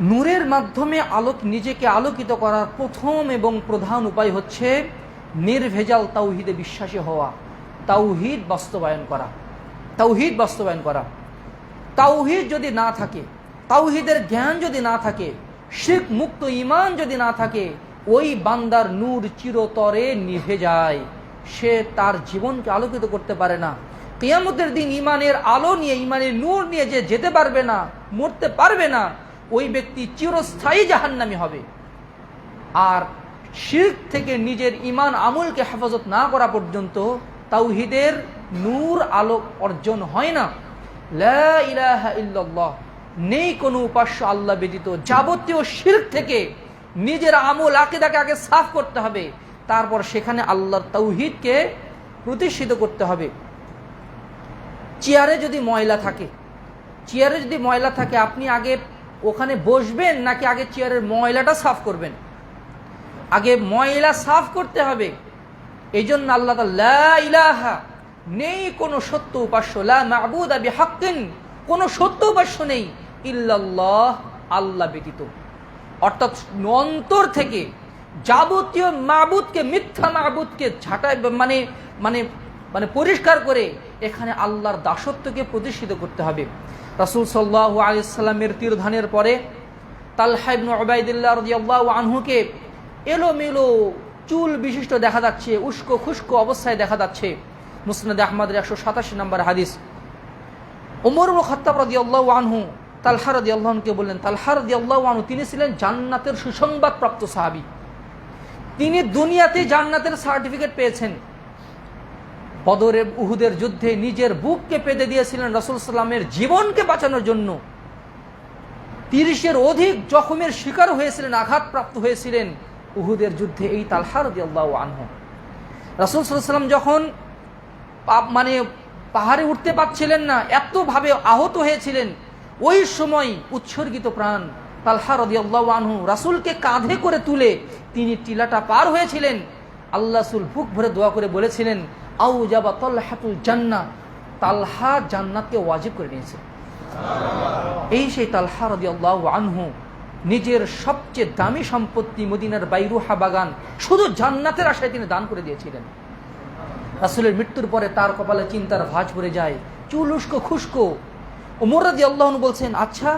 নূরের মাধ্যমে আলোক নিজেকে আলোকিত করার প্রথম এবং প্রধান উপায় হচ্ছে নির্ভেজাল তাওহিদে বিশ্বাসী হওয়া। তাওহিদ বাস্তবায়ন করা। তাওহিদ বাস্তবায়ন করা। তাওহিদ যদি না থাকে, তাওহিদের জ্ঞান যদি না থাকে, শিখ মুক্ত ইমান যদি না থাকে, ওই বান্দার নূর চিরতরে নিভে যায়। সে তার জীবনকে আলোকিত করতে পারে না। কিয়ামতের দিন ইমানের আলো নিয়ে ইমানের নূর নিয়ে যে যেতে পারবে না, মরতে পারবে না ওই ব্যক্তি চিরস্থায়ী জাহান্নামি হবে। আর শির্ক থেকে নিজের ইমান আমলকে হেফাজত না করা পর্যন্ত তাওহিদের নূর আলোক অর্জন হয় না। ইল্লাল্লাহ, নেই কোনো উপাস্য আল্লাহ ব্যতীত। যাবতীয় শির্ক থেকে নিজের আমল আকিদাকে আগে সাফ করতে হবে। তারপর সেখানে আল্লাহর তৌহিদকে প্রতিষ্ঠিত করতে হবে। চেয়ারে যদি ময়লা থাকে, চেয়ারে যদি ময়লা থাকে, আপনি আগে ওখানে বসবেন নাকি আগে চেয়ারের ময়লাটা সাফ করবেন? আগে ময়লা সাফ করতে হবে। এই জন্য আল্লাহ ইলাহা নেই, কোনো সত্য উপাস্য। লা আবি হাক্কিন কোনো সত্য উপাস্য নেই। ইল্লাল্লাহ, আল্লাহ ব্যতীত। অর্থাৎ অন্তর থেকে যাবতীয় মাবুদকে, মিথ্যা মাবুদকে ঝাঁটাই মানে মানে মানে পরিষ্কার করে এখানে আল্লাহর দাসত্বকে প্রতিষ্ঠিত করতে হবে। রাসূল সাল্লাল্লাহু আলাইহি সাল্লামের তীরধানের পরে তালহা ইবনে উবাইদুল্লাহ রাদিয়াল্লাহু আনহুকে এলোমেলো চুল বিশিষ্ট দেখা যাচ্ছে, উস্কো খুস্কো অবস্থায় দেখা যাচ্ছে। মুসনাদ আহমদের একশো সাতাশি নম্বর হাদিস। ওমর খত্তাব রাদি আল্লাহ আনহু তালহা রাদি আল্লাহকে বললেন, তালহা রাদি আল্লাহ আনহু তিনি ছিলেন জান্নাতের সুসংবাদ প্রাপ্ত সাহাবি। তিনি দুনিয়াতে জান্নাতের সার্টিফিকেট পেয়েছেন। বদরের উহুদের যুদ্ধে নিজের বুককে পেতে দিয়েছিলেন রসুল সাল্লামের জীবনকে বাঁচানোর জন্য। তিরিশের অধিক জখমের শিকার হয়েছিলেন, আঘাতপ্রাপ্ত হয়েছিলেন উহুদের যুদ্ধে এই তালহার আনহু। রাসুল সাল্লাম যখন মানে পাহাড়ে উঠতে পারছিলেন না, এতভাবে আহত হয়েছিলেন, ওই সময় উৎসর্গিত প্রাণ তালহা রদি আল্লাহ আনহু রাসুলকে কাঁধে করে তুলে তিনি টিলাটা পার হয়েছিলেন। আল্লাহ সুল বুক ভরে দোয়া করে বলেছিলেন, আউ যাবা তল্লাহাতুল জান্না। তালহা জান্নাতকে ওয়াজিব করে নিয়েছে। এই সেই তালহা রদি আল্লাহ আনহু নিজের সবচেয়ে দামি সম্পত্তি মদিনার বাইরুহা বাগান, শুধু জান্নাতের আশায় তিনি দান করে দিয়েছিলেন। রাসুলের মৃত্যুর পরে তার কপালে চিন্তার ভাঁজ পড়ে যায়, চুল উস্কো খুস্কো। ওমর রাজি আল্লাহন বলছেন আচ্ছা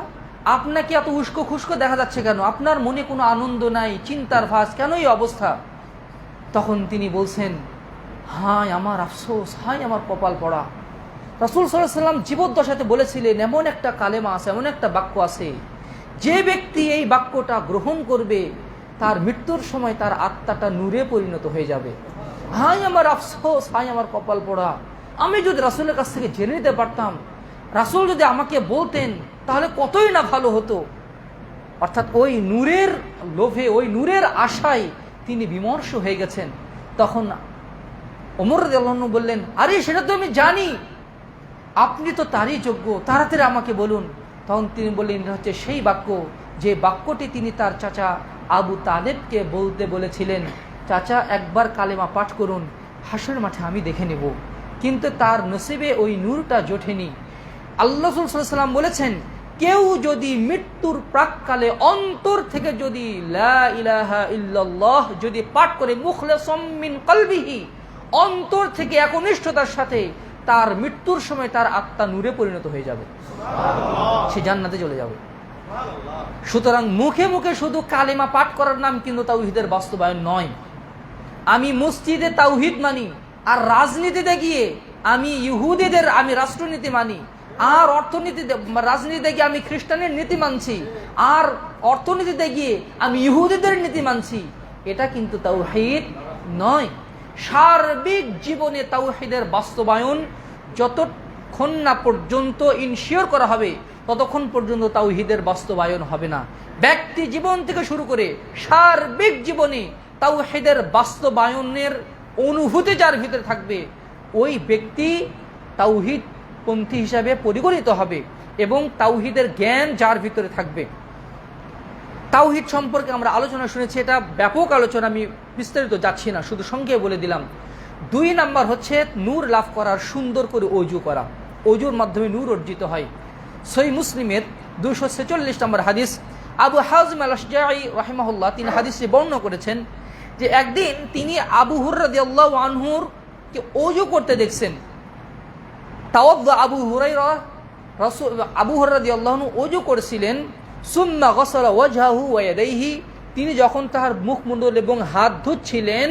আপনাকে এত উস্কো খুস্কো দেখা যাচ্ছে কেন? আপনার মনে কোনো আনন্দ নাই, চিন্তার ভাঁজ, কেন এই অবস্থা? তখন তিনি বলছেন, হায় আমার আফসোস, হায় আমার কপাল পড়া। রাসুল সাল্লাম জীবদ্দশাতে বলেছিলেন, এমন একটা কালেমা আছে, এমন একটা বাক্য আছে, যে ব্যক্তি এই বাক্যটা গ্রহণ করবে, তার মৃত্যুর সময় তার আত্মাটা নূরে পরিণত হয়ে যাবে। হাই আমার আফসোস হাই আমার কপাল পড়া। আমি যদি রাসুলের কাছ থেকে জেনে নিতে পারতাম, রাসুল যদি আমাকে বলতেন, তাহলে কতই না ভালো হতো। অর্থাৎ ওই নূরের লোভে, ওই নূরের আশায় তিনি বিমর্ষ হয়ে গেছেন। তখন ওমর আল্লাহ বললেন, আরে, সেটা তো আমি জানি। আপনি তো তারই যোগ্য। তাড়াতাড়ি আমাকে বলুন। তখন তিনি বললেন, এটা হচ্ছে সেই বাক্য যে বাক্যটি তিনি তার চাচা আবু তালেবকে বলতে বলেছিলেন। চাচা, একবার কালেমা পাঠ করুন হাসর মাঠে আমি দেখে নেব। কিন্তু তার নসিবে ওই নূরটা জোটেনি আল্লাহ সাল্লাম বলেছেন কেউ যদি মৃত্যুর প্রাককালে অন্তর থেকে যদি লা ইলাহা ইল্লাল্লাহ যদি পাঠ করে মুখলে সম্মিন কলবিহি অন্তর থেকে একনিষ্ঠতার সাথে তার মৃত্যুর সময় তার আত্মা নূরে পরিণত হয়ে যাবে। সে জান্নাতে চলে যাবে। সুতরাং মুখে মুখে শুধু কালেমা পাঠ করার নাম কিন্তু তাউহিদের বাস্তবায়ন নয়। আমি মসজিদে তাউহিদ মানি আর রাজনীতিতে গিয়ে আমি ইহুদিদের আমি রাষ্ট্রনীতি মানি আর অর্থনীতিতে রাজনীতিতে গিয়ে আমি খ্রিস্টানের নীতি মানছি, আর অর্থনীতিতে গিয়ে আমি ইহুদিদের নীতি মানছি। এটা কিন্তু তাওহিদ নয়। সার্বিক জীবনে তাওহিদের বাস্তবায়ন যতক্ষণ না পর্যন্ত ইনশিওর করা হবে, ততক্ষণ পর্যন্ত তাওহিদের বাস্তবায়ন হবে না। ব্যক্তি জীবন থেকে শুরু করে সার্বিক জীবনে তাওহিদের বাস্তবায়নের অনুভূতি যার ভিতরে থাকবে, ওই ব্যক্তি তাওহিদ পন্থী হিসাবে পরিগণিত হবে এবং তাওহিদের জ্ঞান যার ভিতরে থাকবে। তাওহিদ সম্পর্কে আমরা আলোচনা শুনেছি, এটা ব্যাপক আলোচনা, আমি বিস্তারিত যাচ্ছি না, শুধু সঙ্গে বলে দিলাম। দুই নাম্বার হচ্ছে নূর লাভ করার সুন্দর করে অজু করা। অজুর মাধ্যমে নূর অর্জিত হয়। সই মুসলিমের দুশো ছেচল্লিশ নম্বর হাদিস, আবু হাজম আল রাহিমাহুল্লাহ, তিনি হাদিসে বর্ণনা করেছেন যে একদিন তিনি আবু হুর্রাদিয়াল্লাহ আনহুর কে ওজু করতে দেখছেন। তাওয়াদ্দা আবু হুরাইরা রাসূল, আবু হুরাইরা ওজু করেছিলেন, সুম্মা গসলা ওয়াজহাহু ওয়া ইয়াদাইহি, তিনি যখন তাহার মুখমণ্ডল এবং হাত ধুচ্ছিলেন,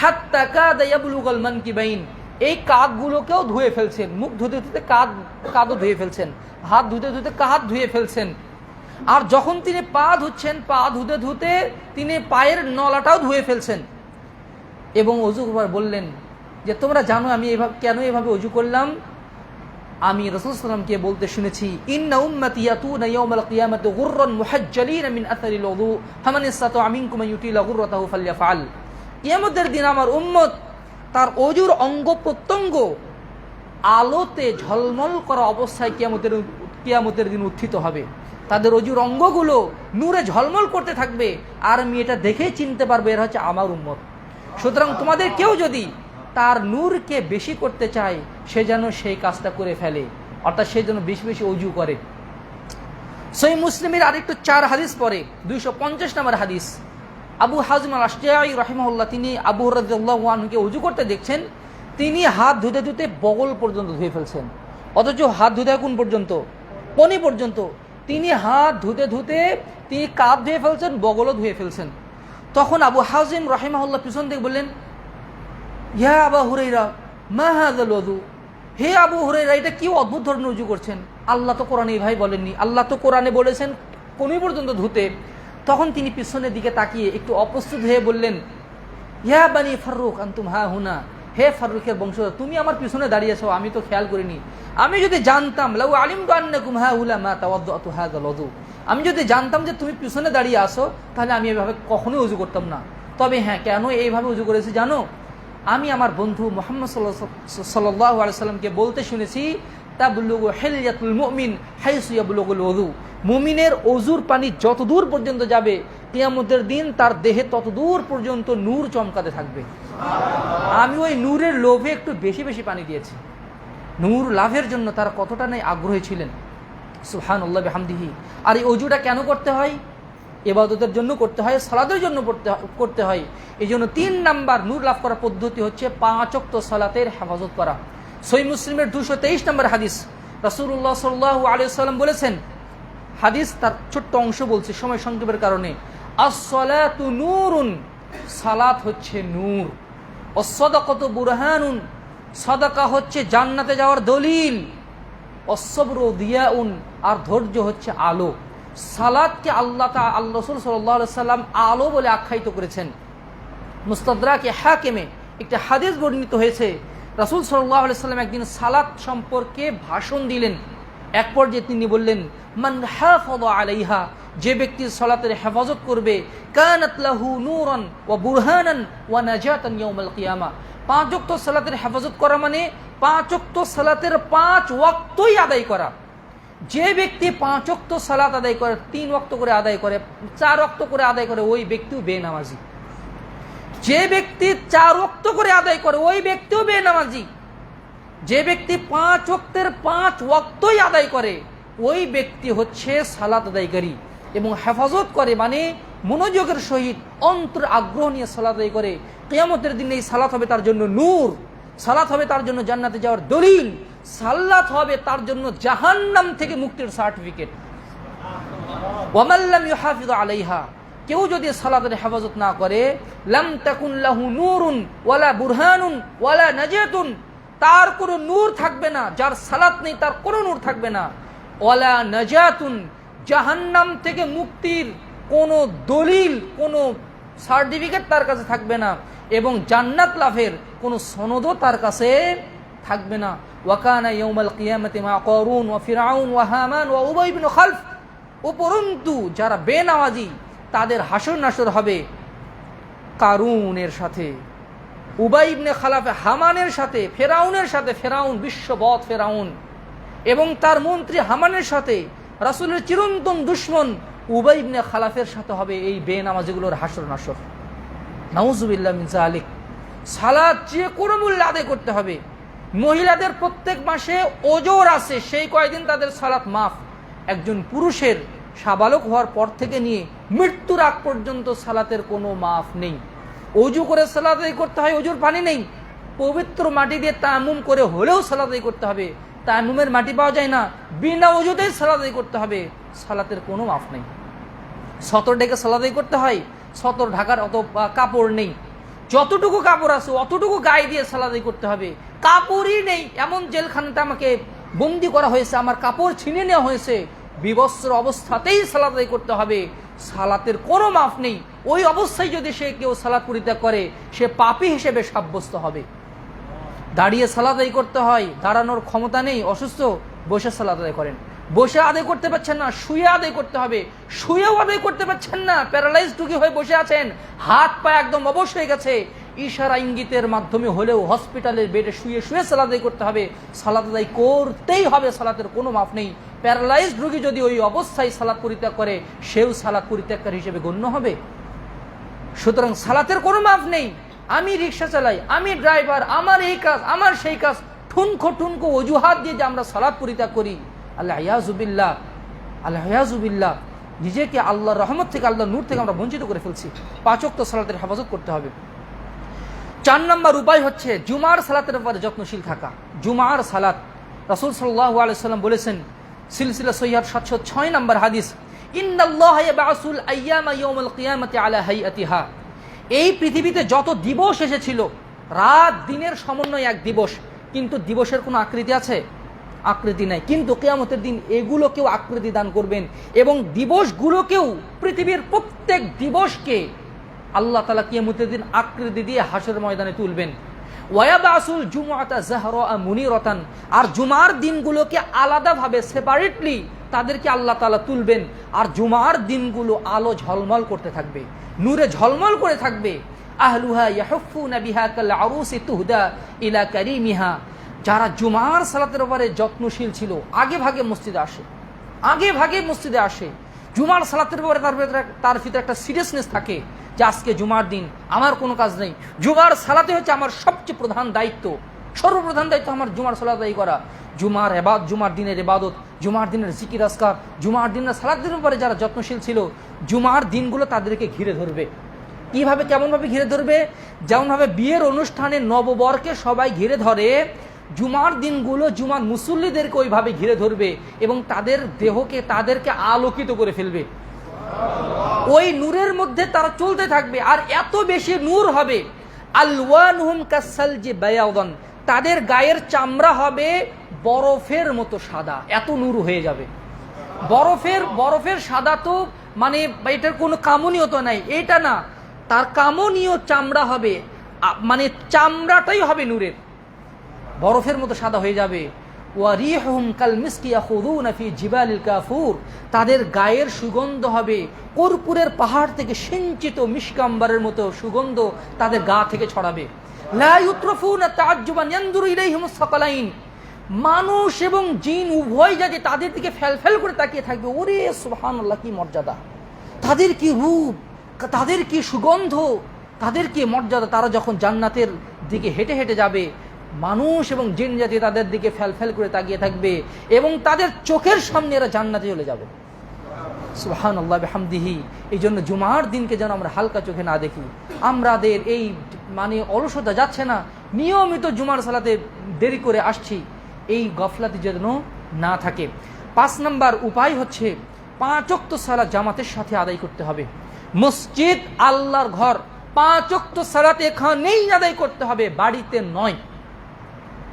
হাত্তা কাদা ইয়াবলুগাল মানকিবাইন, এই কাঁধগুলোকেও ধুয়ে ফেলছেন, মুখ ধুতে ধুতে কাঁধ, কাঁধও ধুয়ে ফেলছেন, হাত ধুতে ধুতে কাঁধ ধুয়ে ফেলছেন। আর যখন তিনি পা ধুচ্ছেন, পা ধুতে ধুতে তিনি পায়ের নলাটাও ধুয়ে ফেলছেন। এবং অজু বললেন যে তোমরা জানো আমি এভাবে কেন এভাবে অজু করলাম? আমি রসুল সাল্লামকে বলতে শুনেছি, ইন্না উম্মতি ইয়াতুনা ইয়াউমাল কিয়ামাতি গুররান মুহাজ্জালিনা মিন আথারিল উযু ফামান ইসতাতা মিনকুম ইউতিলা গুররাতাহু ফালইয়াফআল কিয়ামতের দিন আমার উম্মত তার অজুর অঙ্গ প্রত্যঙ্গ আলোতে ঝলমল করা অবস্থায় কিয়ামতের কিয়ামতের দিন উত্থিত হবে। তাদের অজুর অঙ্গগুলো নূরে ঝলমল করতে থাকবে। আর আমি এটা দেখেই চিনতে পারব, এরা হচ্ছে আমার উম্মত। সুতরাং তোমাদের কেউ যদি তার নূরকে বেশি করতে চায়, সে যেন সেই কাজটা করে ফেলে। অর্থাৎ সে যেন বেশি বেশি অজু করে। সই মুসলিমের আরেকটু চার হাদিস পরে দুইশো পঞ্চাশ নম্বর হাদিস। আবু হাজম আশটিয়াই রহিমহল্লা তিনি আবু রাজকে উজু করতে দেখছেন, তিনি হাত ধুতে ধুতে বগল পর্যন্ত ধুয়ে ফেলছেন। অথচ হাত ধুতে কোন পর্যন্ত, পনি পর্যন্ত, তিনি হাত ধুতে ধুতে তিনি কাপ ধুয়ে ফেলছেন, বগলও ধুয়ে ফেলছেন। তখন আবু হাজিম রহিমাহুল্লাহ পিছন থেকে বললেন ইয়া আবা হুরাইরা, মা হাজাল ওদু হে আবু হুরাইরা, এটা কি অদ্ভুত ধরনের উজু করছেন? আল্লাহ তো কোরআনে ভাই বলেননি। আল্লাহ তো কোরআনে বলেছেন কোনই পর্যন্ত ধুতে। তখন তিনি পিছনের দিকে তাকিয়ে একটু অপ্রস্তুত হয়ে বললেন, ইয়া বানি ফারুক আন্তুম হা হুনা। হে ফারুকের বংশধর, তুমি আমার পিছনে দাঁড়িয়েছো আমি তো খেয়াল করিনি। আমি যদি জানতাম, লাউ আলিম আন্নাকুম হা হুলা মা তাওয়াদ্দু হাযাল ওযু আমি যদি জানতাম যে তুমি পিছনে দাঁড়িয়ে আসো তাহলে আমি এভাবে কখনোই উজু করতাম না। তবে হ্যাঁ কেন এইভাবে উজু করেছি জানো? আমি আমার বন্ধু মোহাম্মদ সাল্লাহ আলাইসাল্লামকে বলতে শুনেছি মুমিনের অজুর পানি যত দূর পর্যন্ত যাবে, কিয়ামতের দিন তার দেহে তত দূর পর্যন্ত নূর চমকাতে থাকবে। আমি ওই নূরের লোভে একটু বেশি বেশি পানি দিয়েছি। নূর লাভের জন্য তারা কতটা নেই আগ্রহী ছিলেন। সুহান উল্লাহ আর এই অজুটা কেন করতে হয়? এবাদতের জন্য করতে হয় সালাদের জন্য পড়তে করতে হয়। এই জন্য তিন নাম্বার নূর লাভ করার পদ্ধতি হচ্ছে পাঁচক্ত সালাতের হেফাজত করা। সই মুসলিমের দুশো তেইশ নম্বর হাদিস রাসুল্লাহ সাল্লাহ আলিয়াল্লাম বলেছেন, হাদিস তার ছোট্ট অংশ বলছে সময় সংক্ষেপের কারণে আসলাতু নূরুন, সালাত হচ্ছে নূর। অসদকত বুরহানুন, সদাকা হচ্ছে জান্নাতে যাওয়ার দলিল। অসবর দিয়াউন, আর ধৈর্য হচ্ছে আলো। সালাদকে আল্লাহ তা আল্লাহ রসুল সাল্লাহ সাল্লাম আলো বলে আখ্যায়িত করেছেন। মুস্তাদরাকে হাকেমে একটি হাদিস বর্ণিত হয়েছে। রাসুল সাল্লাহ সাল্লাম একদিন সালাদ সম্পর্কে ভাষণ দিলেন। এক পর্যায়ে তিনি বললেন, মান হাফদ আলাইহা যে ব্যক্তি সালাতের হেফাজত করবে ইয়াউমাল কিয়ামা পাঁচ ওয়াক্ত সালাতের হেফাজত করা মানে পাঁচ ওয়াক্ত সালাতের পাঁচ ওয়াক্তই আদায় করা। যে ব্যক্তি পাঁচ অক্ত সালাত আদায় করে, তিন অক্ত করে আদায় করে, চার অক্ত করে আদায় করে, ওই ব্যক্তিও বেনামাজি। যে ব্যক্তি চার অক্ত করে আদায় করে, ওই ব্যক্তিও বেনামাজি। যে ব্যক্তি পাঁচ অক্তের পাঁচ ওক্তই আদায় করে, ওই ব্যক্তি হচ্ছে সালাত আদায়কারী এবং হেফাজত করে মানে মনোযোগের সহিত অন্তর আগ্রহ নিয়ে সালাত আদায় করে। কেয়ামতের দিনে এই সালাত হবে তার জন্য নূর, সালাত হবে তার জন্য জান্নাতে যাওয়ার দলিল। সাল্লাত হবে তার জন্য জাহান্নাম থেকে মুক্তির সার্টিফিকেট। ওয়ামাল্লাম আলাইহা, কেউ যদি সালাতের হেফাজত না করে, লাম লাহু নূরুন ওয়ালা বুরহানুন ওয়ালা নাজাতুন তার কোনো নূর থাকবে না, যার সালাত নেই তার কোনো নূর থাকবে না। ওয়ালা নাজাতুন জাহান্নাম থেকে মুক্তির কোনো দলিল, কোনো সার্টিফিকেট তার কাছে থাকবে না, এবং জান্নাত লাভের কোনো সনদও তার কাছে থাকবে না। ওয়াকানা ইয়ৌমাল কিয়ামতে মা করুন ওয়া ফিরাউন ওয়া হামান ওয়া উবাই খালফ। উপরন্তু যারা বেনামাজি, তাদের হাসর নাসর হবে কারুনের সাথে। উবাই ইবনে খালাফে হামানের সাথে, ফেরাউনের সাথে, ফেরাউন বিশ্ববৎ ফেরাউন। এবং তার মন্ত্রী হামানের সাথে, রাসুলের চিরন্তন দুশ্মন উবাই ইবনে খালাফের সাথে হবে এই বেনামাজিগুলোর হাসর নাসর। নাউজুবিল্লাহ মিনসা আলিক সালাদ যে কোনো মূল্যে আদায় করতে হবে। মহিলাদের প্রত্যেক মাসে ওজোর আছে, সেই কয়দিন তাদের সালাত মাফ। একজন পুরুষের সাবালক হওয়ার পর থেকে নিয়ে মৃত্যুর আগ পর্যন্ত সালাতের কোনো মাফ নেই। অজু করে সালাদ করতে হয় অজুর পানি নেই। পবিত্র মাটি দিয়ে তামুম করে হলেও সালাদ করতে হবে। তামুমের মাটি পাওয়া যায় না, বিনা অজুতেই সালাদ করতে হবে। সালাতের কোনো মাফ নেই। সতর ডেকে সালাদাই করতে হয়, সতর ঢাকার অত কাপড় নেই। যতটুকু কাপড় আছে, অতটুকু গায়ে দিয়ে সালাদাই করতে হবে। কাপড়ই নেই। এমন জেলখানাতে আমাকে বন্দি করা হয়েছে, আমার কাপড় ছিনে নেওয়া হয়েছে। বিবস্ত্র অবস্থাতেই সালাদাই করতে হবে। সালাতের কোনো মাফ নেই। ওই অবস্থায় যদি সে কেউ সালাদ পরিত্যাগ করে, সে পাপী হিসেবে সাব্যস্ত হবে। দাঁড়িয়ে সালাদ আদায় করতে হয়। দাঁড়ানোর ক্ষমতা নেই। অসুস্থ, বসে সালাদ আদায় করেন। বসে আদায় করতে পারছেন না, শুয়ে আদায় করতে হবে। শুয়েও আদায় করতে পারছেন না। প্যারালাইজ টুকি হয়ে বসে আছেন। হাত পা একদম অবশ হয়ে গেছে। ইশারা ইঙ্গিতের মাধ্যমে হলেও হসপিটালের বেডে শুয়ে শুয়ে সালাদাই করতে হবে। সালাদ আদায় করতেই হবে, সালাতের কোনো মাপ নেই। প্যারালাইজড রোগী যদি ওই অবস্থায় সালাদ পরিত্যাগ করে, সেও সালাদ পরিত্যাগকারী হিসেবে গণ্য হবে। সুতরাং সালাতের কোনো মাপ নেই। আমি রিক্সা চালাই, আমি ড্রাইভার, আমার এই কাজ, আমার সেই কাজ, ঠুনকো ঠুনকো অজুহাত দিয়ে যে আমরা সালাদ পরিত্যাগ করি। আল্লাহ ইয়াজুবিল্লাহ আল্লাহ ইয়াজুবিল্লাহ নিজেকে আল্লাহর রহমত থেকে আল্লাহ নূর থেকে আমরা বঞ্চিত করে ফেলছি। পাচক তো সালাতের হেফাজত করতে হবে। চার নম্বর উপায় হচ্ছে জুমার সালাতের ব্যাপারে যত্নশীল থাকা। জুমার সালাত। রাসুল সাল্লাহ আলাইসাল্লাম বলেছেন, সিলসিলা সৈয়াদ সাতশো ছয় নম্বর হাদিস এই পৃথিবীতে যত দিবস এসেছিল, রাত দিনের সমন্বয় এক দিবস, কিন্তু দিবসের কোনো আকৃতি আছে? আকৃতি নাই। কিন্তু কেয়ামতের দিন এগুলোকেও আকৃতি দান করবেন এবং দিবসগুলোকেও পৃথিবীর প্রত্যেক দিবসকে আল্লাহ তালা কিয়ামতের দিন আকৃতি দিয়ে হাসের ময়দানে তুলবেন। ওয়াবাসুল জুমাতা জাহরা মুনিরতান। আর জুমার দিনগুলোকে আলাদাভাবে সেপারেটলি তাদেরকে আল্লাহ তালা তুলবেন। আর জুমার দিনগুলো আলো ঝলমল করতে থাকবে। নূরে ঝলমল করে থাকবে। আহলুহা ইয়াহুফুনা বিহা কাল আরুসি তুহদা ইলা কারিমিহা। যারা জুমার সালাতের ব্যাপারে যত্নশীল ছিল, আগে ভাগে মসজিদে আসে। আগে ভাগে মসজিদে আসে। জুমার সালাতের ব্যাপারে তার ভেতরে তার ভিতরে একটা সিরিয়াসনেস থাকে যে আজকে জুমার দিন, আমার কোনো কাজ নেই। জুমার সালাতে হচ্ছে আমার সবচেয়ে প্রধান দায়িত্ব। সর্বপ্রধান দায়িত্ব আমার জুমার সালাত আদায় করা। জুমার এবাদ জুমার দিনের এবাদত, জুমার দিনের জিকির আসকার জুমার দিনের সালাতের ব্যাপারে যারা যত্নশীল ছিল, জুমার দিনগুলো তাদেরকে ঘিরে ধরবে। কীভাবে, কেমনভাবে ঘিরে ধরবে? যেমনভাবে বিয়ের অনুষ্ঠানে নববরকে সবাই ঘিরে ধরে জুমার দিনগুলো জুমার মুসল্লিদেরকে ওইভাবে ঘিরে ধরবে এবং তাদের দেহকে, তাদেরকে আলোকিত করে ফেলবে। ওই নূরের মধ্যে তারা চলতে থাকবে আর এত বেশি নূর হবে। যে তাদের গায়ের চামড়া হবে বরফের মতো সাদা। এত নূর হয়ে যাবে। বরফের বরফের সাদা তো মানে এটার কোনো কামনীয় তো নাই। এটা না, তার কামনীয় চামড়া হবে মানে চামড়াটাই হবে নূরের। বরফের মতো সাদা হয়ে যাবে। তাদের গায়ের সুগন্ধ হবে। কর্পূরের পাহাড় থেকে সিঞ্চিত মিশকাম্বারের মতো সুগন্ধ তাদের গা থেকে ছড়াবে। মানুষ এবং জিন উভয় জাতি তাদের দিকে ফেল করে তাকিয়ে থাকবে। ওরে সুবহানাল্লাহ, কি মর্যাদা। তাদের কি রূপ? তাদের কি সুগন্ধ? তাদের কি মর্যাদা? তারা যখন জান্নাতের দিকে হেঁটে হেঁটে যাবে মানুষ এবং জিন জাতি তাদের দিকে ফেল করে তাকিয়ে থাকবে এবং তাদের চোখের সামনে এরা জান্নাতে চলে যাবে। সুহান আল্লাহ হামদিহি এই জন্য জুমার দিনকে যেন আমরা হালকা চোখে না দেখি। আমাদের এই মানে অলসতা যাচ্ছে না। নিয়মিত জুমার সালাতে দেরি করে আসছি। এই গফলাতে যেন না থাকে। পাঁচ নাম্বার উপায় হচ্ছে পাঁচক্ত সালা জামাতের সাথে আদায় করতে হবে। মসজিদ আল্লাহর ঘর। পাঁচক্ত সালাতে এখানেই আদায় করতে হবে। বাড়িতে নয়।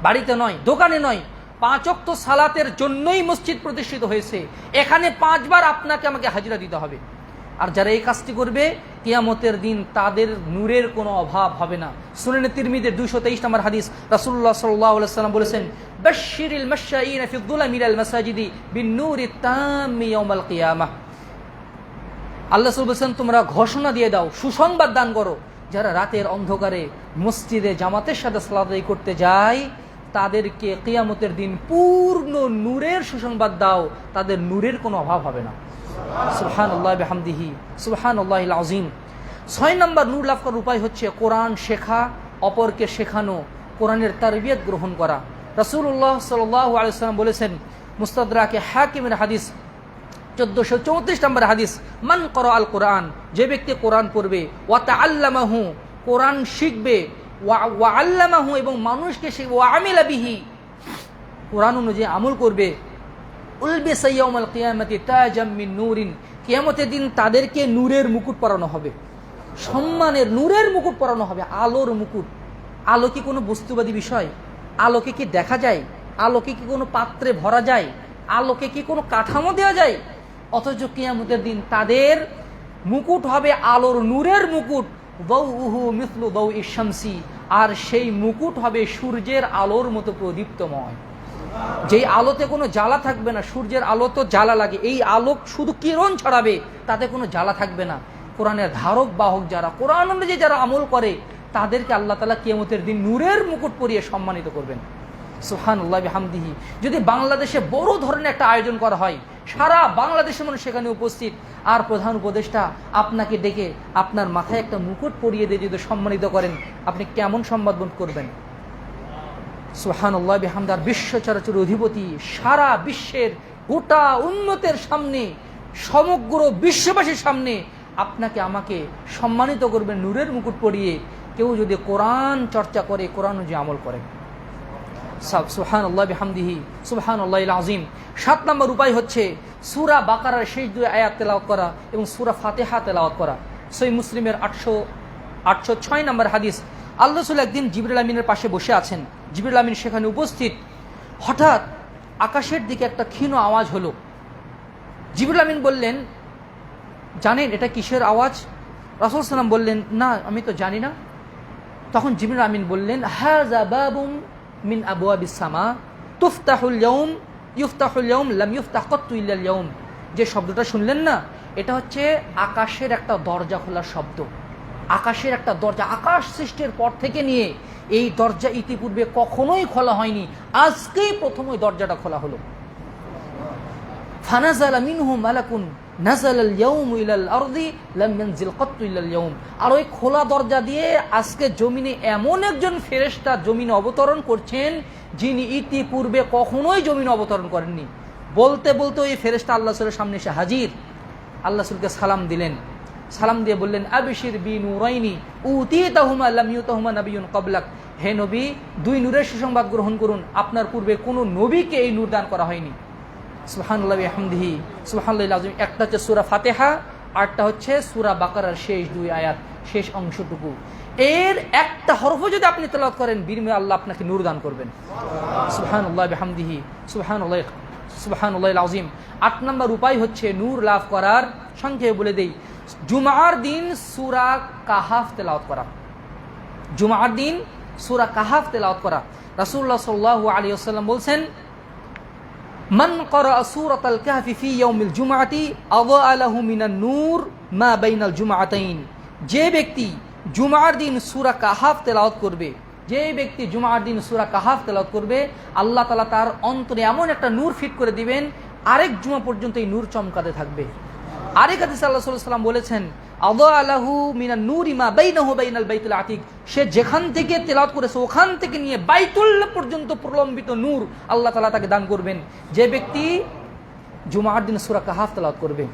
বাড়িতে নয়, দোকানে নয় পাঁচক্ত সালাতের জন্যই মসজিদ প্রতিষ্ঠিত হয়েছে। এখানে পাঁচবার আপনাকে আমাকে হাজিরা দিতে হবে। আর যারা এই কাজটি করবে, কিয়ামতের দিন তাদের নূরের কোনো অভাব হবে না। সুনেন তিরমিদের দুইশো তেইশ নম্বর হাদিস রাসুল্লাহ সাল্লাম বলেছেন তোমরা ঘোষণা দিয়ে দাও, সুসংবাদ দান করো। যারা রাতের অন্ধকারে মসজিদে জামাতের সাথে সালাদ করতে যায় তাদেরকে কিয়ামতের দিন পূর্ণ নূরের সুসংবাদ দাও, তাদের নূরের কোনো অভাব হবে না। সুহান আল্লাহ বেহামদিহি সুহান আল্লাহ আজিম ছয় নম্বর নূর লাভ করার উপায় হচ্ছে কোরআন শেখা, অপরকে শেখানো, কোরআনের তারবিয়ত গ্রহণ করা। রাসূলুল্লাহ সাল্লাহ আলাইসাল্লাম বলেছেন, মুস্তাদরাকে হাকিমের হাদিস, চোদ্দশো চৌত্রিশ নম্বর হাদিস, মান কর আল কোরআন, যে ব্যক্তি কোরআন পড়বে ওয়াতা আল্লামাহু কোরআন শিখবে ওয়া আল্লামাহু এবং মানুষকে শিখবে ওয়া আমিলা বিহি। কোরআন অনুযায়ী আমল করবে। উলবে সৈয়মাল কিয়ামতি তাজাম মিন নূরিন। কিয়ামতের দিন তাদেরকে নূরের মুকুট পরানো হবে। সম্মানের নূরের মুকুট পরানো হবে, আলোর মুকুট। আলো কি কোনো বস্তুবাদী বিষয়? আলোকে কি দেখা যায়? আলোকে কি কোনো পাত্রে ভরা যায়? আলোকে কি কোনো কাঠামো দেওয়া যায়? অথচ কিয়ামতের দিন তাদের মুকুট হবে আলোর নূরের মুকুট। দৌ উহু মিসলু ইশামসি আর সেই মুকুট হবে সূর্যের আলোর মতো প্রদীপ্তময়। যেই আলোতে কোনো জ্বালা থাকবে না, সূর্যের আলো তো জ্বালা লাগে। এই আলো শুধু কিরণ ছড়াবে, তাতে কোনো জ্বালা থাকবে না। কোরআনের ধারক বাহক যারা, কোরআন অনুযায়ী যারা আমল করে, তাদেরকে আল্লাহ তালা কিয়ামতের দিন নূরের মুকুট পরিয়ে সম্মানিত করবেন। সুহান আল্লাহ হামদিহি যদি বাংলাদেশে বড় ধরনের একটা আয়োজন করা হয় সারা বাংলাদেশের মানুষ সেখানে উপস্থিত। আর প্রধান উপদেষ্টা আপনাকে ডেকে আপনার মাথায় একটা মুকুট পরিয়ে দিয়ে যদি সম্মানিত করেন, আপনি কেমন সম্বাদ করবেন? সুহানুল্লাহ বিহামদার বিশ্ব চরাচর অধিপতি সারা বিশ্বের গোটা উন্নতের সামনে, সমগ্র বিশ্ববাসীর সামনে আপনাকে আমাকে সম্মানিত করবেন, নূরের মুকুট পরিয়ে। কেউ যদি কোরআন চর্চা করে, কোরআন যে আমল করে। সুহান আল্লাহ বিহামদিহি সুবহান আল্লাহ সাত নম্বর উপায় হচ্ছে সুরা বাকারার শেষ দুই আয়াত তেলাওয়াত করা এবং সুরা ফাতেহা তেলাওয়াত করা। সই মুসলিমের আটশো আটশো ছয় নম্বর হাদিস, আল্লাহ রসুল একদিন জিবরুল আমিনের পাশে বসে আছেন। জিবরুল আমিন সেখানে উপস্থিত। হঠাৎ আকাশের দিকে একটা ক্ষীণ আওয়াজ হলো। জিবরুল আমিন বললেন, জানেন এটা কিসের আওয়াজ? রাসুল সালাম বললেন, না, আমি তো জানি না। তখন জিবরুল আমিন বললেন বাবুম মিন আবু আবিসামা তুফতাহুল ইয়ৌম ইউফতাহুল ইয়ৌম লাম ইউফতাহ কত্তু ইল্লাল ইয়ৌম যে শব্দটা শুনলেন না, এটা হচ্ছে আকাশের একটা দরজা খোলার শব্দ। আকাশের একটা দরজা, আকাশ সৃষ্টির পর থেকে নিয়ে এই দরজা ইতিপূর্বে কখনোই খোলা হয়নি। আজকেই প্রথম ওই দরজাটা খোলা হলো। ফানাজালা মিনহু মালাকুন নাজালাল ইয়াউম ইলাল আরদি, লাম ইয়ানজিল কাত্তু ইলাল ইয়াউম। আর ওই খোলা দরজা দিয়ে আজকে জমিনে এমন একজন ফেরেশতা জমিনে অবতরণ করছেন, যিনি ইতিপূর্বে কখনোই জমিনে অবতরণ করেননি। বলতে বলতে ওই ফেরেশতা আল্লাহ রাসূলের সামনে এসে হাজির। আল্লাহ রাসূলকে সালাম দিলেন। সালাম দিয়ে বললেন, আবিশির বি নুরাইনি উতি তাহুমা লাম ইউতাহুমা নাবিয়ুন কবলাক হে নবী, দুই নূরের সুসংবাদ গ্রহণ করুন। আপনার পূর্বে কোনো নবীকে এই নূর দান করা হয়নি। সুহানুল্লাহ আহমদিহি সুহানুল্লাহ আজম একটা হচ্ছে সুরা ফাতেহা আরটা হচ্ছে সুরা বাকারার শেষ দুই আয়াত, শেষ অংশটুকু। এর একটা হরফ যদি আপনি তেলাওয়াত করেন, বিনিময়ে আল্লাহ আপনাকে নূর দান করবেন। সুহানুল্লাহ আহমদিহি সুহানুল্লাহ সুবাহানুল্লাহ আজিম আট নম্বর উপায় হচ্ছে নূর লাভ করার সংক্ষেপে বলে দেই। জুমার দিন সুরা কাহাফ তেলাওয়াত করা। জুমার দিন সুরা কাহাফ তেলাওয়াত করা। রাসূলুল্লাহ সাল্লাল্লাহু আলাইহি ওয়াসাল্লাম বলছেন মান করা সূরাতাল কাহফি ফি ইয়াউমিল জুমআতি আযা লাহু মিনান নূর মা বাইনাল জুমআতাইন। যে ব্যক্তি জুমার দিন সূরা কাহাফ তেলাওয়াত করবে, যে ব্যক্তি জুমার দিন সূরা কাহাফ তেলাওয়াত করবে, আল্লাহ তাআলা তার অন্তরে এমন একটা নূর ফিট করে দিবেন, আরেক জুমা পর্যন্ত এই নূর চমকাতে থাকবে। আরেক হাদিস আল্লাহ সাল্লাম বলেছেন আদা মিনা নূর ইমা বাইনাহু বাইনাল বাইতুল আতিক। সে যেখান থেকে তেলাওয়াত করেছে, ওখান থেকে নিয়ে বাইতুল্লাহ পর্যন্ত প্রলম্বিত নূর আল্লাহ তাআলা তাকে দান করবেন। যে ব্যক্তি জুমার দিন সূরা কাহাফ তেলাওয়াত করবে।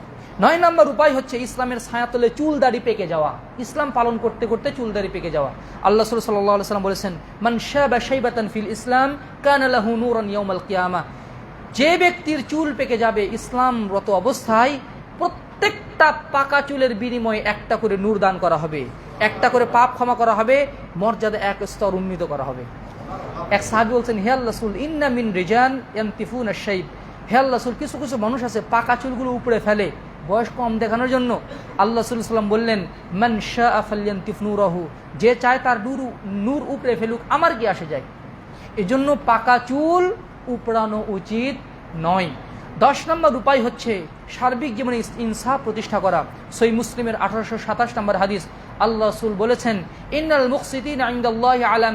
নয় নম্বর উপায় হচ্ছে ইসলামের ছায়াতলে চুল দাড়ি পেকে যাওয়া। ইসলাম পালন করতে করতে চুল দাড়ি পেকে যাওয়া। আল্লাহ সাল্লাল্লাহু আলাইহি সাল্লাম বলেছেন, মান শাবা শাইবাতান ফিল ইসলাম, কানা লাহু নূরান ইয়াউমাল কিয়ামা। যে ব্যক্তির চুল পেকে যাবে ইসলামরত অবস্থায় প্রত্যেকটা পাকা চুলের বিনিময়ে একটা করে নূর দান করা হবে। একটা করে পাপ ক্ষমা করা হবে, মর্যাদা এক স্তর উন্নীত করা হবে। এক সাহাবি বলছেন, হে আল্লাসুল ইন্না মিন রিজান ইয়ান্তিফুন শাইব। হে আল্লাসুল কিছু কিছু মানুষ আছে পাকা চুলগুলো উপরে ফেলে, বয়স কম দেখানোর জন্য। আল্লাহ সাল্লাম বললেন, মান শাহ নূরাহু। যে চায় তার নূর নূর উপরে ফেলুক, আমার কি আসে যায়। এজন্য পাকা চুল উপড়ানো উচিত নয়। দশ নম্বর উপায় হচ্ছে সার্বিক জীবনে ইনসাফ প্রতিষ্ঠা করা। সই মুসলিমের আঠারোশো সাতাশ নম্বর হাদিস। আল্লাহ রসুল বলেছেন, ইন্নাল মুকসিদিন আলা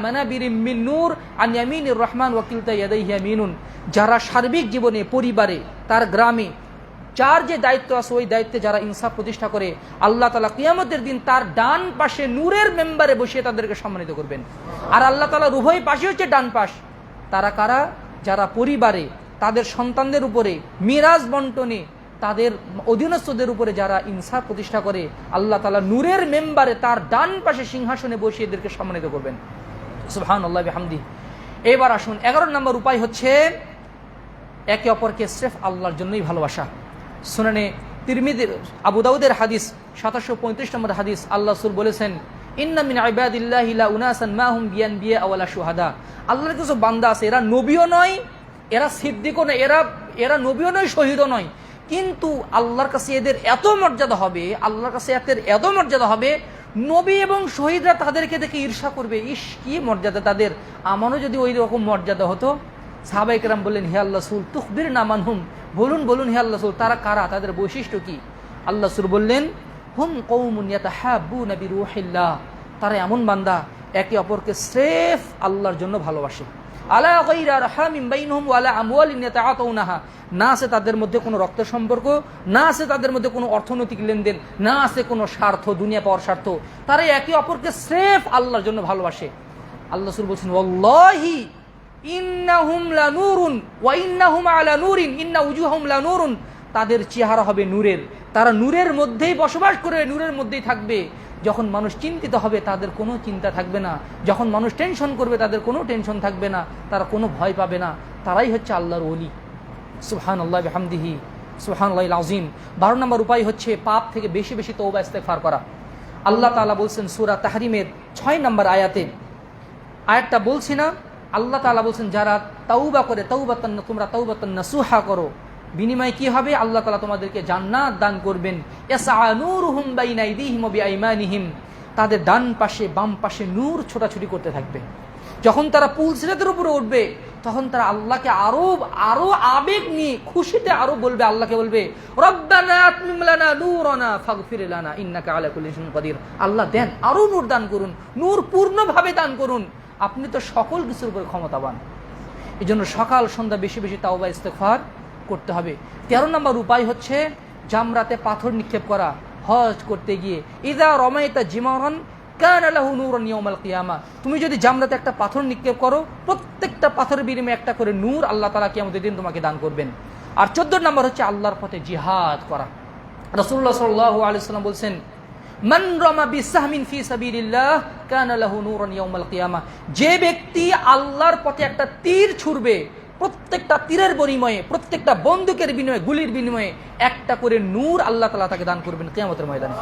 মিন রহমান ওয়াকিলতা ইয়ামিনুন যারা সার্বিক জীবনে, পরিবারে, তার গ্রামে, যার যে দায়িত্ব আছে, ওই দায়িত্বে যারা ইনসাফ প্রতিষ্ঠা করে, আল্লাহ তালা কিয়ামতের দিন তার ডান পাশে নূরের মেম্বারে বসিয়ে তাদেরকে সম্মানিত করবেন। আর আল্লাহ তালার উভয় পাশে হচ্ছে ডান পাশ। তারা কারা? যারা পরিবারে তাদের সন্তানদের উপরে, মিরাজ বন্টনে তাদের অধীনস্থদের উপরে যারা ইনসাফ প্রতিষ্ঠা করে, আল্লাহ তালা নূরের মেম্বারে তার ডান পাশে সিংহাসনে বসে এদেরকে সম্মানিত করবেন। সুবহান আল্লাহ হামদি এবার আসুন, এগারো নম্বর উপায় হচ্ছে একে অপরকে স্রেফ আল্লাহর জন্যই ভালোবাসা। শুনানে তিরমিদের আবু দাউদের হাদিস, সাতাশশো পঁয়ত্রিশ নম্বর হাদিস, আল্লাহ সুর বলেছেন ইন্নামিন উনাসান মাহুম বিয়ান বিয়া আওয়ালা সুহাদা আল্লাহর কিছু বান্দা আছে, এরা নবীও নয় এরা সিদ্দিকও নয়, এরা এরা নবীও নয়, শহীদও নয়। কিন্তু আল্লাহর কাছে এদের এত মর্যাদা হবে, আল্লাহর কাছে এদের এত মর্যাদা হবে, নবী এবং শহীদরা তাদেরকে দেখে ঈর্ষা করবে, ইস, কি মর্যাদা তাদের। আমারও যদি ওই রকম মর্যাদা হতো সাহাবাইকরাম বললেন, হে আল্লাহ সুল তুকবির নামান হুম বলুন বলুন, হে আল্লাহ সুল, তারা কারা? তাদের বৈশিষ্ট্য কি? আল্লাহ সুর বললেন, হুম কৌমুনিয়াতা হাবু নবী রুহিল্লাহ তারা এমন বান্দা, একে অপরকে স্রেফ আল্লাহর জন্য ভালোবাসে। আলা গাইরা রাহামিন বাইনহুম ওয়ালা আমওয়ালিন ইয়াতাআতাউনাহা। না আছে তাদের মধ্যে কোনো রক্ত সম্পর্ক, না আছে তাদের মধ্যে কোনো অর্থনৈতিক লেনদেন, না আছে কোনো স্বার্থ, দুনিয়া পাওয়ার স্বার্থ। তারা একে অপরকে স্রেফ আল্লাহর জন্য ভালোবাসে। আল্লাহ সুর বলছেন, ওয়াল্লাহি ইন্নাহুম লানুরুন ওয়া ইন্নাহুম আলা নূরিন, ইন্না উজুহাহুম লানুরুন। তাদের চেহারা হবে নূরের। তারা নূরের মধ্যেই বসবাস করে, নূরের মধ্যেই থাকবে। যখন মানুষ চিন্তিত হবে, তাদের কোনো চিন্তা থাকবে না। যখন মানুষ টেনশন করবে, তাদের কোনো টেনশন থাকবে না। তারা কোনো ভয় পাবে না। তারাই হচ্ছে আল্লাহর ওলি। সুহান আল্লাহ হামদিহি সুহান আল্লাহ আজিম বারো নম্বর উপায় হচ্ছে পাপ থেকে বেশি বেশি তৌবা ইস্তেফার করা। আল্লাহ তাআলা বলছেন সুরা তাহরিমের ছয় নম্বর আয়াতে, আয়াতটা বলছি না, আল্লাহ তাআলা বলছেন, যারা তাউবা করে তৌবাতান তোমরা তৌবাতান সুহা করো। বিনিময়ে কি হবে? আল্লাহ তালা তোমাদেরকে জান্নাত দান করবেন। তাদের ডান পাশে, বাম পাশে নূর ছোটাছুটি করতে থাকবে। যখন তারা পুল সিরাতের উপরে উঠবে, তখন তারা আল্লাহকে আরও আরও আবেগ নিয়ে, খুশিতে আরও বলবে, আল্লাহকে বলবে আল্লাহ দেন, আরও নূর দান করুন, নূর পূর্ণভাবে দান করুন। আপনি তো সকল কিছুর উপরে ক্ষমতাবান। এই সকাল, সন্ধ্যা বেশি বেশি তাওবা, ইস্তেগফার করতে হবে। তেরো নম্বর উপায় হচ্ছে জামরাতে পাথর নিক্ষেপ করা, হজ করতে গিয়ে। ইদা রমাইতা জিমারন কান আলাহু নূরন ইয়াউমাল কিয়ামা। তুমি যদি জামরাতে একটা পাথর নিক্ষেপ করো, প্রত্যেকটা পাথরের বিনিময়ে একটা করে নূর আল্লাহ তাআলা কিয়ামতের দিন তোমাকে দান করবেন। আর চোদ্দ নম্বর হচ্ছে আল্লাহর পথে জিহাদ করা। রাসূলুল্লাহ সাল্লাল্লাহু আলাইহি সাল্লাম বলছেন, মান রমা ফি কান লাহু নূরন ইয়াউমাল কিয়ামা। যে ব্যক্তি আল্লাহর পথে একটা তীর ছুড়বে প্রত্যেকটা তীরের বিনিময়ে, প্রত্যেকটা বন্দুকের বিনিময়ে, গুলির বিনিময়ে একটা করে নূর আল্লাহ তাআলা তাকে দান করবেন কিয়ামতের ময়দানে।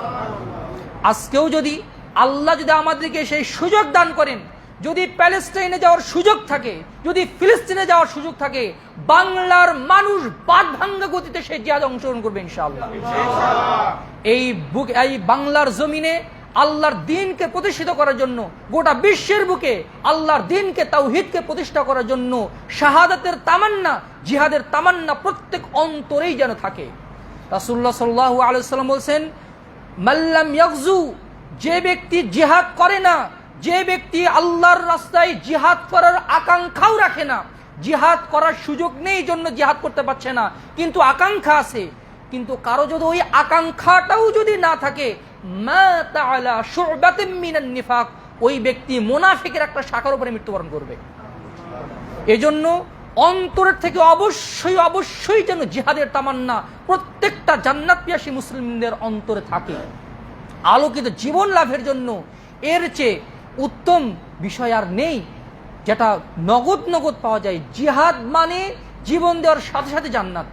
আজকেও যদি আল্লাহ যদি আমাদেরকে সেই সুযোগ দান করেন, যদি প্যালেস্টাইনে যাওয়ার সুযোগ থাকে, যদি ফিলিস্তিনে যাওয়ার সুযোগ থাকে, বাংলার মানুষ বাদ ভাঙ্গা গতিতে সেই জিহাদ অংশগ্রহণ করবে ইনশাআল্লাহ। এই এই বাংলার জমিনে আল্লাহর দিনকে প্রতিষ্ঠিত করার জন্য, গোটা বিশ্বের বুকে আল্লাহর দিনকে, তাওহিদকে প্রতিষ্ঠা করার জন্য শাহাদাতের তামান্না, জিহাদের তামান্না প্রত্যেক অন্তরেই যেন থাকে। রাসূলুল্লাহ সাল্লাল্লাহু আলাইহি সাল্লাম বলছেন মাল্লাম ইয়াগজু যে ব্যক্তি জিহাদ করে না, যে ব্যক্তি আল্লাহর রাস্তায় জিহাদ করার আকাঙ্ক্ষাও রাখে না, জিহাদ করার সুযোগ নেই জন্য জিহাদ করতে পারছে না, কিন্তু আকাঙ্ক্ষা আছে। কিন্তু কারও যদি ওই আকাঙ্ক্ষাটাও যদি না থাকে নিফাক, ওই ব্যক্তি মুনাফিকের একটা শাখার উপরে মৃত্যুবরণ করবে। এজন্য অন্তরের থেকে অবশ্যই অবশ্যই যেন জিহাদের তামান্না প্রত্যেকটা জান্নাত পিয়াসী মুসলিমদের অন্তরে থাকে। আলোকিত জীবন লাভের জন্য এর চেয়ে উত্তম বিষয় আর নেই, যেটা নগদ নগদ পাওয়া যায়। জিহাদ মানে জীবন দেওয়ার সাথে সাথে জান্নাত।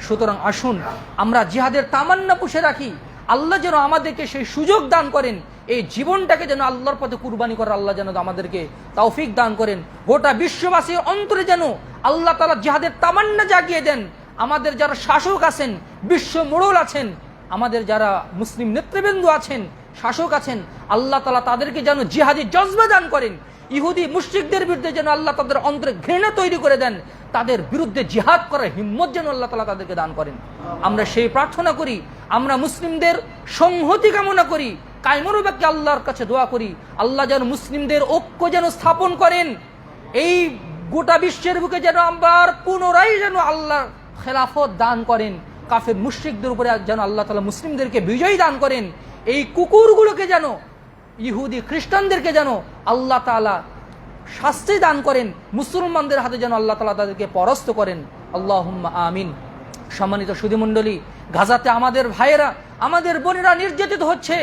সুতরাং আসুন, আমরা জিহাদের তামান্না পুষে রাখি আল্লাহ যেন আমাদেরকে সেই সুযোগ দান করেন, এই জীবনটাকে যেন আল্লাহর পথে কুরবানি করার আল্লাহ যেন আমাদেরকে তৌফিক দান করেন। গোটা বিশ্ববাসীর অন্তরে যেন আল্লাহ তালা জিহাদের তামান্না জাগিয়ে দেন। আমাদের যারা শাসক আছেন, বিশ্ব মোড়ল আছেন, আমাদের যারা মুসলিম নেতৃবৃন্দ আছেন, শাসক আছেন, আল্লাহ তালা তাদেরকে যেন জিহাদি জজবা দান করেন। ইহুদি মুশ্রিকদের বিরুদ্ধে যেন আল্লাহ তাদের অন্তরে ঘৃণা তৈরি করে দেন, তাদের বিরুদ্ধে জিহাদ করার হিম্মত যেন আল্লাহ তালা তাদেরকে দান করেন। আমরা সেই প্রার্থনা করি, আমরা মুসলিমদের সংহতি কামনা করি কায়মরুবাকে আল্লাহর কাছে দোয়া করি, আল্লাহ যেন মুসলিমদের ঐক্য যেন স্থাপন করেন, এই গোটা বিশ্বের বুকে যেন আবার পুনরায় যেন আল্লাহ খেলাফত দান করেন, কাফের মুশ্রিকদের উপরে যেন আল্লাহ তালা মুসলিমদেরকে বিজয়ী দান করেন, এই কুকুরগুলোকে যেন, ইহুদি খ্রিস্টানদেরকে যেন আল্লাহ তালা শাস্তি দান করেন। মুসলমানদের হাতে যেন আল্লাহ তালা তাদেরকে পরাস্ত করেন। আল্লাহ আমিন। সম্মানিত সুধীমণ্ডলী, গাজাতে আমাদের ভাইয়েরা, আমাদের বোনেরা নির্যাতিত হচ্ছে।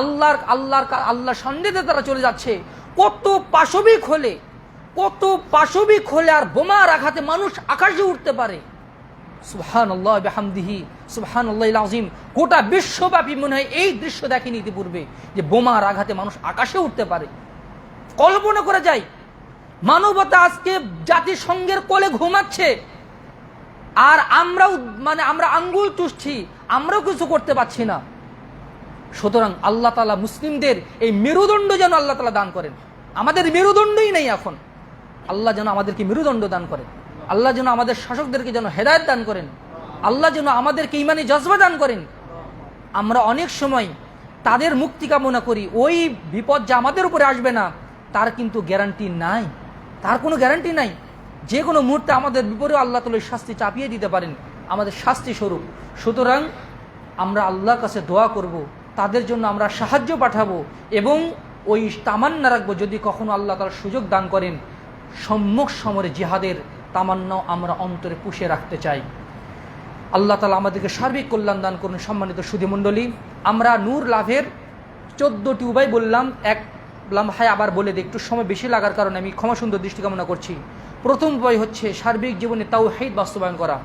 আল্লাহর আল্লাহর আল্লাহ সন্দেহে তারা চলে যাচ্ছে। কত পাশবিক হলে, কত পাশবিক হলে আর বোমার আঘাতে মানুষ আকাশে উঠতে পারে। সুবহান আল্লাহ বেহামদিহি সুবহান আল্লাহ আজিম গোটা বিশ্বব্যাপী মনে হয় এই দৃশ্য দেখেনি ইতিপূর্বে, যে বোমার আঘাতে মানুষ আকাশে উঠতে পারে। কল্পনা করা যায়, মানবতা আজকে জাতিসংঘের কোলে ঘুমাচ্ছে, আর আমরাও মানে আমরা আঙ্গুল চুষছি, আমরাও কিছু করতে পারছি না। সুতরাং আল্লাহ তালা মুসলিমদের এই মেরুদণ্ড যেন আল্লাহ তালা দান করেন। আমাদের মেরুদণ্ডই নেই এখন। আল্লাহ যেন আমাদেরকে মেরুদণ্ড দান করেন। আল্লাহ যেন আমাদের শাসকদেরকে যেন হেদায়ত দান করেন। আল্লাহ যেন আমাদেরকে ইমানি জজবা দান করেন। আমরা অনেক সময় তাদের মুক্তি কামনা করি। ওই বিপদ যে আমাদের উপরে আসবে না তার কিন্তু গ্যারান্টি নাই। তার কোনো গ্যারান্টি নাই। যে কোনো মুহূর্তে আমাদের বিপরেও আল্লাহ তালা শাস্তি চাপিয়ে দিতে পারেন। আমাদের শাস্তি স্বরূপ। সুতরাং আমরা আল্লাহর কাছে দোয়া করব, তাদের জন্য আমরা সাহায্য পাঠাবো এবং ওই তামান্না রাখব। যদি কখনো আল্লাহ তার সুযোগ দান করেন, সম্মুখ সমরে জিহাদের তামান্নাও আমরা অন্তরে পুষে রাখতে চাই। আল্লাহ তালা আমাদেরকে সার্বিক কল্যাণ দান করুন সম্মানিত সুধীমণ্ডলী। আমরা নূর লাভের চোদ্দোটি উপায় বললাম। এক লাম্হায় আবার বলে দিই একটু সময় বেশি লাগার কারণে আমি ক্ষমা সুন্দর দৃষ্টি কামনা করছি। প্রথম উপায় হচ্ছে সার্বিক জীবনে তাও হেদ বাস্তবায়ন করা।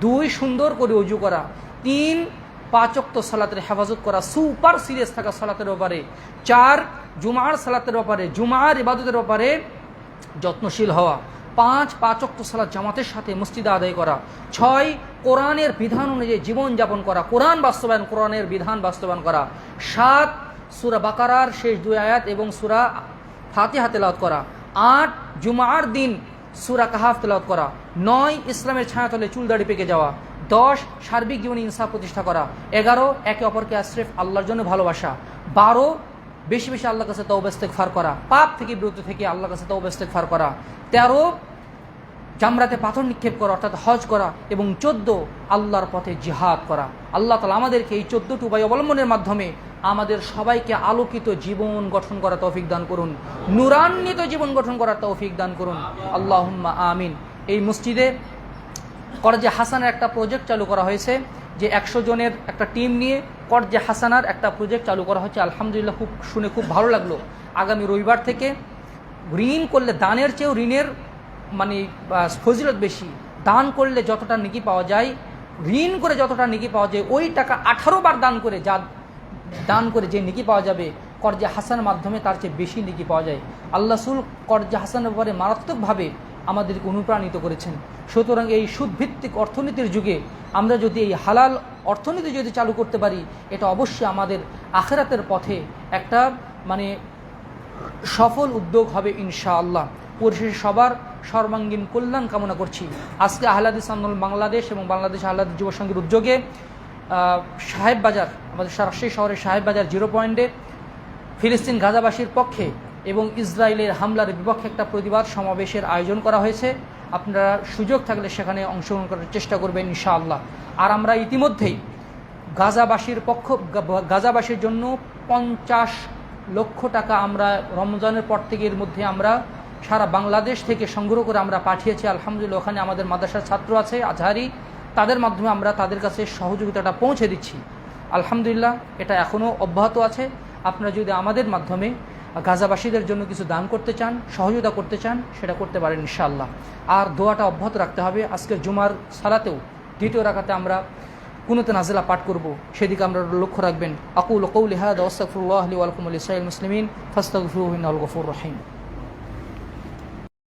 দুই, সুন্দর করে উজু করা। তিন পাঁচক্ত সালাতের হেফাজত করা। সুপার সিরিয়াস থাকা সালাতের ব্যাপারে। চার, জুমার সালাতের ব্যাপারে। জুমার ইবাদতের ব্যাপারে যত্নশীল হওয়া। পাঁচ পাঁচক্ত সালাত জামাতের সাথে মসজিদে আদায় করা। ছয়, কোরআনের বিধান অনুযায়ী জীবনযাপন করা। কোরআন বাস্তবায়ন, কোরআনের বিধান বাস্তবায়ন করা। সাত সুরা বাকারার শেষ দুই আয়াত এবং সুরা ফাতিহা তেলাওয়াত করা। আট জুমার দিন সুরা কাহাফ তেলাওয়াত করা। নয় ইসলামের ছায়াতলে চুল দাড়ি পেকে যাওয়া। দশ সার্বিক জীবনে ইনসাফ প্রতিষ্ঠা করা। এগারো একে অপরকে আশ্রেফ আল্লাহর জন্য ভালোবাসা। বারো বেশি বেশি আল্লাহর কাছে তৌবেস্তেক ফার করা। পাপ থেকে বিরত থেকে আল্লাহর কাছে তৌবেস্তেক ফার করা। তেরো জামরাতে পাথর নিক্ষেপ করা অর্থাৎ হজ করা এবং চোদ্দ আল্লাহর পথে জিহাদ করা। আল্লাহ তালা আমাদেরকে এই চোদ্দটি উপায় অবলম্বনের মাধ্যমে আমাদের সবাইকে আলোকিত জীবন গঠন করা তৌফিক দান করুন। নুরান্বিত জীবন গঠন করার তৌফিক দান করুন। আল্লাহুম্মা আমিন। এই মসজিদে করজে হাসানের একটা প্রজেক্ট চালু করা হয়েছে, যে একশো জনের একটা টিম নিয়ে করজে হাসানার একটা প্রজেক্ট চালু করা হচ্ছে। আলহামদুলিল্লাহ খুব, শুনে খুব ভালো লাগল। আগামী রবিবার থেকে ঋণ করলে দানের চেয়েও ঋণের মানে ফজিলত বেশি। দান করলে যতটা নিকি পাওয়া যায় ঋণ করে যতটা নিকি পাওয়া যায়, ওই টাকা আঠারো বার দান করে যা দান করে যে নিকি পাওয়া যাবে, কর্জে হাসানের মাধ্যমে তার চেয়ে বেশি নিকি পাওয়া যায়। আল্লাহ সুল কর্জে হাসানের ব্যাপারে মারাত্মকভাবে আমাদেরকে অনুপ্রাণিত করেছেন। সুতরাং এই সুদভিত্তিক অর্থনীতির যুগে আমরা যদি এই হালাল অর্থনীতি যদি চালু করতে পারি, এটা অবশ্যই আমাদের আখেরাতের পথে একটা মানে সফল উদ্যোগ হবে ইনশাআল্লাহ। পরিশেষে সবার সর্বাঙ্গীন কল্যাণ কামনা করছি। আজকে আহ্লাদিস আন্দোলন বাংলাদেশ এবং বাংলাদেশ আহ্লাদ যুব সংঘের উদ্যোগে সাহেব বাজার, আমাদের রাজশাহী শহরের সাহেব বাজার জিরো পয়েন্টে ফিলিস্তিন গাজাবাসীর পক্ষে এবং ইসরায়েলের হামলার বিপক্ষে একটা প্রতিবাদ সমাবেশের আয়োজন করা হয়েছে। আপনারা সুযোগ থাকলে সেখানে অংশগ্রহণ করার চেষ্টা করবেন ইনশাআল্লাহ। আর আমরা ইতিমধ্যেই গাজাবাসীর পক্ষ, গাজাবাসীর জন্য পঞ্চাশ লক্ষ টাকা আমরা রমজানের পর থেকে এর মধ্যে আমরা সারা বাংলাদেশ থেকে সংগ্রহ করে আমরা পাঠিয়েছি। আলহামদুলিল্লাহ, ওখানে আমাদের মাদ্রাসার ছাত্র আছে, আজহারি। তাদের মাধ্যমে আমরা তাদের কাছে সহযোগিতাটা পৌঁছে দিচ্ছি। আলহামদুলিল্লাহ, এটা এখনও অব্যাহত আছে। আপনারা যদি আমাদের মাধ্যমে গাজাবাসীদের জন্য কিছু দান করতে চান, সহযোগিতা করতে চান, সেটা করতে পারেন ইনশাআল্লাহ। আর দোয়াটা অব্যাহত রাখতে হবে। আজকে জুমার সালাতেও দ্বিতীয় রাখাতে আমরা কুনুতে নাজেলা পাঠ করব। সেদিকে আমরা লক্ষ্য রাখবেন। আকুল কৌলি হাদ ওয়াস্তাগফিরুল্লাহ লি ওয়া লাকুম ওয়া লিসাইল মুসলিমিন, ফাস্তাগফিরুহু ইন্নাহুল গফুর রহিম।